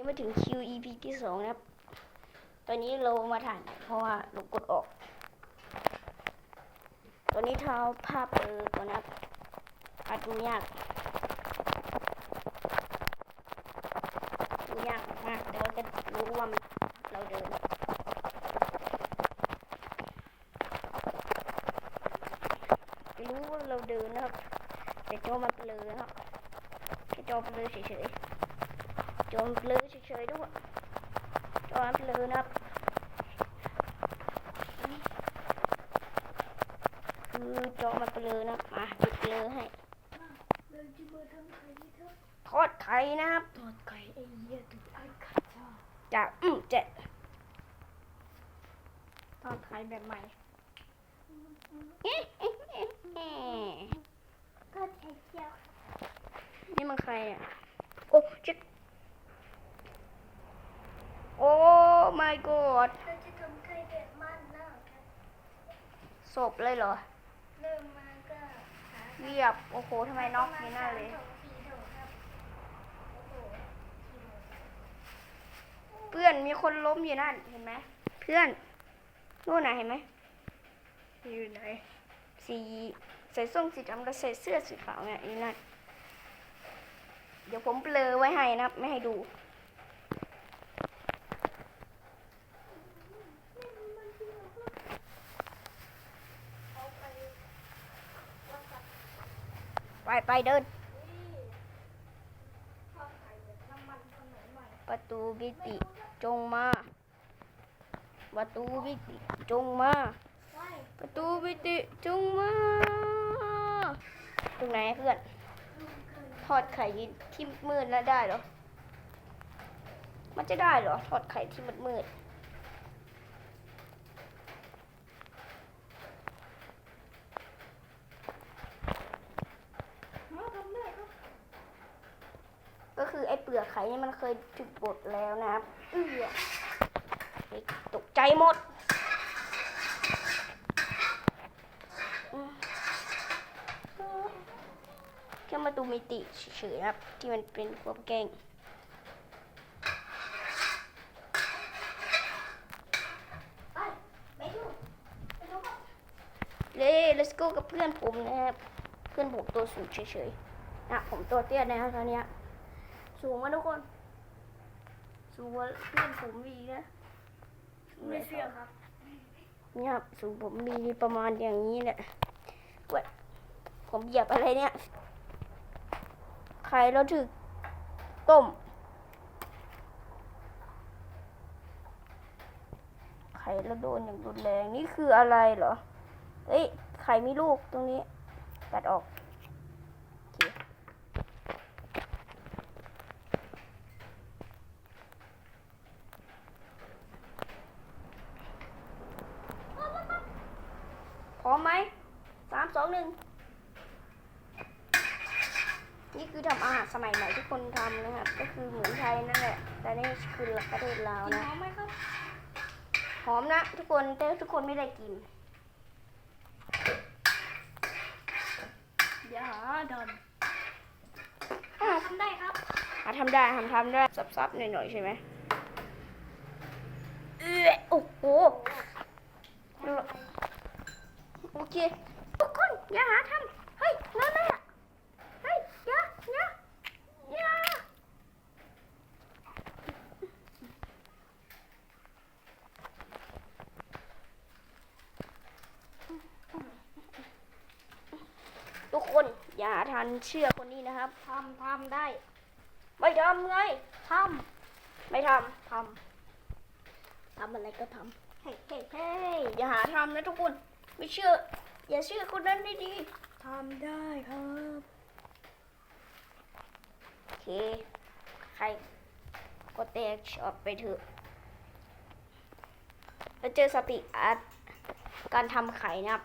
นี้มาถึง QEP ที่สองนะครับ ตอนนี้เรามาถ่ายเพราะว่าเรากดออก ตอนนี้เท้าภาพเออก่อนนะครับอาจดูยากดูยากมากแต่ว่าจะรู้ว่ามันเราเดินไม่รู้ว่าเราเดินนะครับแต่จอมันเบลอนะครับแค่จอเบลอเฉยๆ จอมันเบลอเฉยๆด้วยจอมันเบลอนะครับคือจอมันเบลอนะครับมาปิดเบลอให้เราจะมาทำไข่ที่เธอทอดไข่นะครับทอดไข่ไอ้เหี้ยถูกไอ้ขัดชอบจากอืมเจ็ดทอดไข่แบบใหม่เอ๊ะเอ๊ะเอ๊ะเอ๊ะก็ใช้เจียวนี่มันใครอะโอ้ชิคโอ้ my god เราจะทำไข่แบบมันนะครับศพเลยเหรอ เริ่มมาก็หาเรียบ โอ้โหทำไมน็อกนี่หน้าเลยสามถุงสี่ถุงครับโอ้โหสี่ถุงเพื่อนมีคนล้มอยู่นั่นเห็นไหมเพื่อนนู่นน่ะเห็นไหมอยู่ไหนสีใส่ส้มสีดำแล้วใส่เสื้อสีขาวเนี่ยอยู่นั่นเดี๋ยวผมเบลอไว้ให้นะครับไม่ให้ดู เอาไปวัดกับ ไปไปเดิน ประตูวิติจงมา ประตูวิติจงมา ประตูวิติจงมา ตรงไหนเพื่อน ทอดไข่ที่มืดแล้วได้เหรอ มันจะได้เหรอ ทอดไข่ที่มืดมืด มาทำได้ครับ ๆก็ คือไอ้เปลือกไข่นี่มันเคยถูกบดแล้วนะครับเอื้อเฮ้ยตกใจหมดอืมแค่มาดูมิติเฉยๆนะครับ ที่มันเป็นความแกล้งไปไปดูไปดูครับเล่ let's go กับเพื่อนผมนะครับ เพื่อนผมตัวสูงเฉยๆนะผมตัวเตี้ยนะครับตอนเนี้ย สูงมากทุกคน สูงกว่าเพื่อนผมมีกนะสูงไม่เลยเชื่อครับเนี่ยครับสูงผมมีประมาณอย่างนี้แหละเว้ยผมเหยียบอะไรเนี่ยไข่เราถึกต้มไข่เราโดนอย่างรุนแรงนี่คืออะไรเหรอ เอ้ยไข่มีลูกตรงนี้ ตัดออกโอเคพ ร้อมไหมสามสองหนึ่งนี่คือทำอาหารสมัยใหม่ที่คนทำนะครับ ก็คือเหมือนไทยนั่นแหละ แต่นี่คือประเทศลาวกินนะหอมไหมครับหอมนะ ทุกคนแต่ทุกคนไม่ได้กินอย่าหาดอนอะทำได้ครับหาทำได้ทำทำได้ซับๆหน่อยๆใช่ไหมเออโอ้โห โอเค ทุกคนอย่าหาทำเฮ้ยนั่นแหละเฮ้ยอย่าอย่าอย่าทุกคน อย่าหาทันเชื่อคนนี้นะครับ ทำทำได้ไม่ทำไง ทไม่ทำทำทำอะไรก็ทำเฮ้ยเฮ้ยเฮ้ยอย่าหาทำนะทุกคน ไม่เชื่อ อย่าเชื่อคนนั้นได้ดีำทำได้ครับโอเค ใครก็แตกช็อตไปเถอะแล้วเจอสติอาร์ตการทำไข่นะครับ